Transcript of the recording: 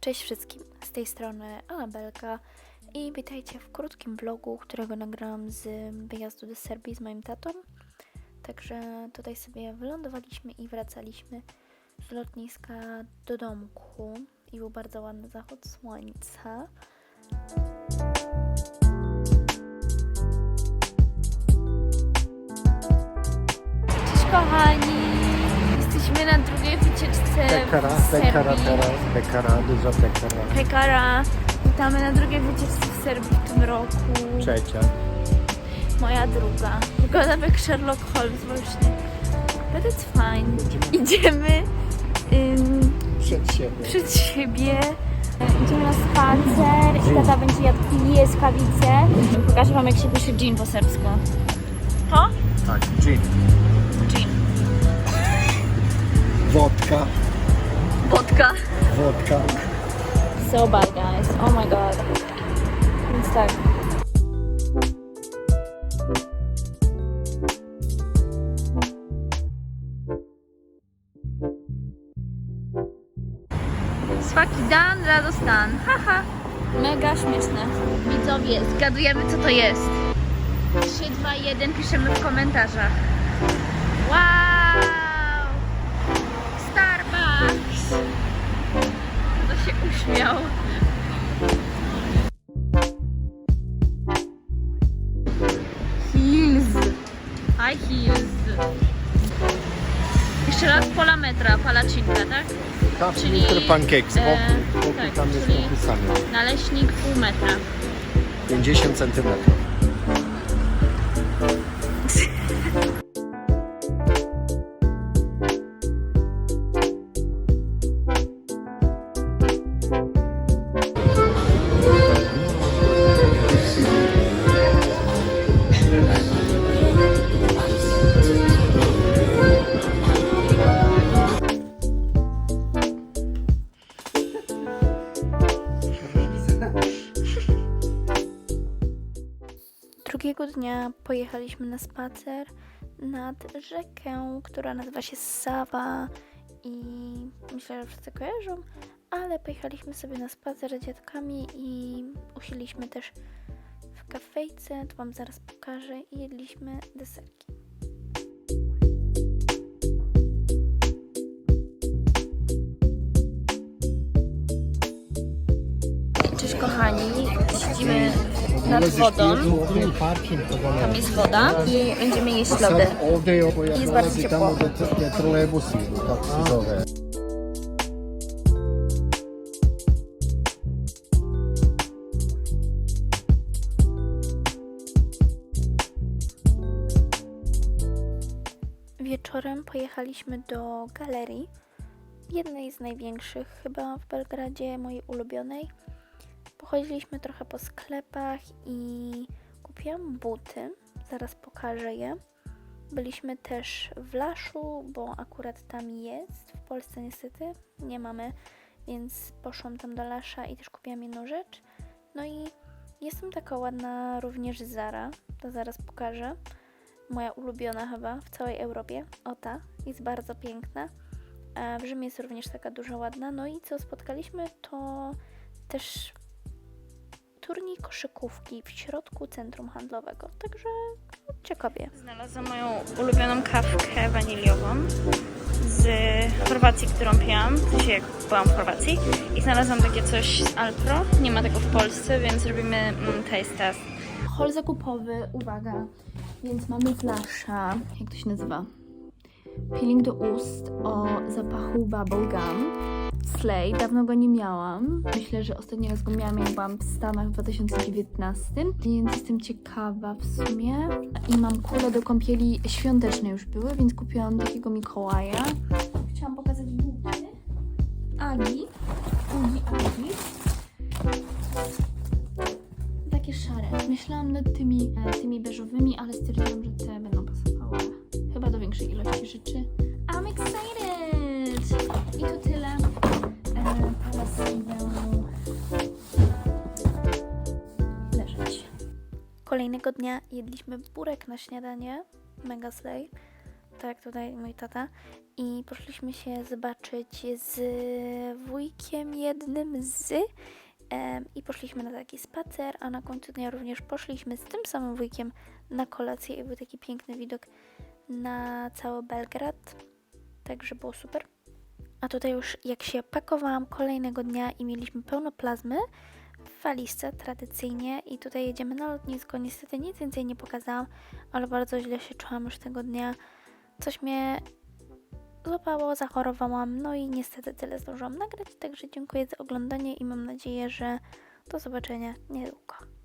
Cześć wszystkim, z tej strony Anabelka i witajcie w krótkim vlogu, którego nagrałam z wyjazdu do Serbii z moim tatą. Także tutaj sobie wylądowaliśmy i wracaliśmy z lotniska do domku i był bardzo ładny zachód słońca. Cześć kochani! Jesteśmy na drugiej wycieczce Pekara, w Serbii. pekara teraz, pekara, duża pekara. Pekara. Witamy na drugiej wycieczce w Serbii w tym roku. Trzecia. Moja druga. Wyglądam jak Sherlock Holmes właśnie. But it's fine. Idziemy ym, Przed siebie. przed siebie. Idziemy na spacer i tata będzie jadł pieskawice. Pokażę wam jak się pisze gin po serbsku. To? Tak, gin. Gin. Wodka, Wodka. wodka. So bad guys. Oh my god. Więc tak. Swaki dan, radostan. Haha. Mega śmieszne. Widzowie, zgadujemy co to jest. 3, 2, 1 piszemy w komentarzach. Uśmiał. Heels. High heels. Jeszcze raz pola metra, palacinka, tak? Half Czyli, liter pancakes, e, wokół, wokół tak, tam jest napisane. Naleśnik pół metra. 50 centymetrów. Drugiego dnia pojechaliśmy na spacer nad rzekę, która nazywa się Sawa i myślę, że wszyscy kojarzą, ale pojechaliśmy sobie na spacer z dziadkami i usiedliśmy też w kafejce, to Wam zaraz pokażę i jedliśmy deserki. Kochani, siedzimy nad wodą. Tam jest woda i będziemy jeść lody. Jest bardzo ciepło. Wieczorem pojechaliśmy do galerii, jednej z największych chyba w Belgradzie, mojej ulubionej. Pochodziliśmy trochę po sklepach i kupiłam buty, zaraz pokażę je. Byliśmy też w Laszu, bo akurat tam jest, w Polsce niestety nie mamy, więc poszłam tam do Lasza i też kupiłam jedną rzecz. No i jest tam taka ładna również Zara, to zaraz pokażę moja ulubiona chyba w całej Europie. O ta, jest bardzo piękna. A w Rzymie jest również taka duża ładna. No i co spotkaliśmy to też turniej koszykówki w środku centrum handlowego. Także no, ciekawie. Znalazłam moją ulubioną kawkę waniliową z Chorwacji, którą piłam, sensie jak byłam w Chorwacji i znalazłam takie coś z Alpro, nie ma tego w Polsce, więc robimy mm, taste test. Hol zakupowy, uwaga, więc mamy flasza, jak to się nazywa? Peeling do ust o zapachu bubblegum. Slay, dawno go nie miałam. Myślę, że ostatni raz go miałam, jak byłam w Stanach w 2019, więc jestem ciekawa w sumie. I mam kule do kąpieli świąteczne już były, więc kupiłam takiego Mikołaja. Chciałam pokazać buty. Agi. Ugi Agi. Takie szare. Myślałam nad tymi, e, tymi beżowymi, ale stwierdziłam, że te będą pasowały. Chyba do większej ilości rzeczy. I'm excited! I to Kolejnego dnia jedliśmy burek na śniadanie. Mega slay. Tak, tutaj mój tata. I poszliśmy się zobaczyć z wujkiem jednym z. I poszliśmy na taki spacer, a na końcu dnia również poszliśmy z tym samym wujkiem na kolację i był taki piękny widok na cały Belgrad. Także było super. A tutaj już jak się pakowałam kolejnego dnia i mieliśmy pełno plazmy w walizce tradycyjnie i tutaj jedziemy na lotnisko. Niestety nic więcej nie pokazałam, ale bardzo źle się czułam już tego dnia. Coś mnie złapało, zachorowałam, no i niestety tyle zdążyłam nagrać, także dziękuję za oglądanie i mam nadzieję, że do zobaczenia niedługo.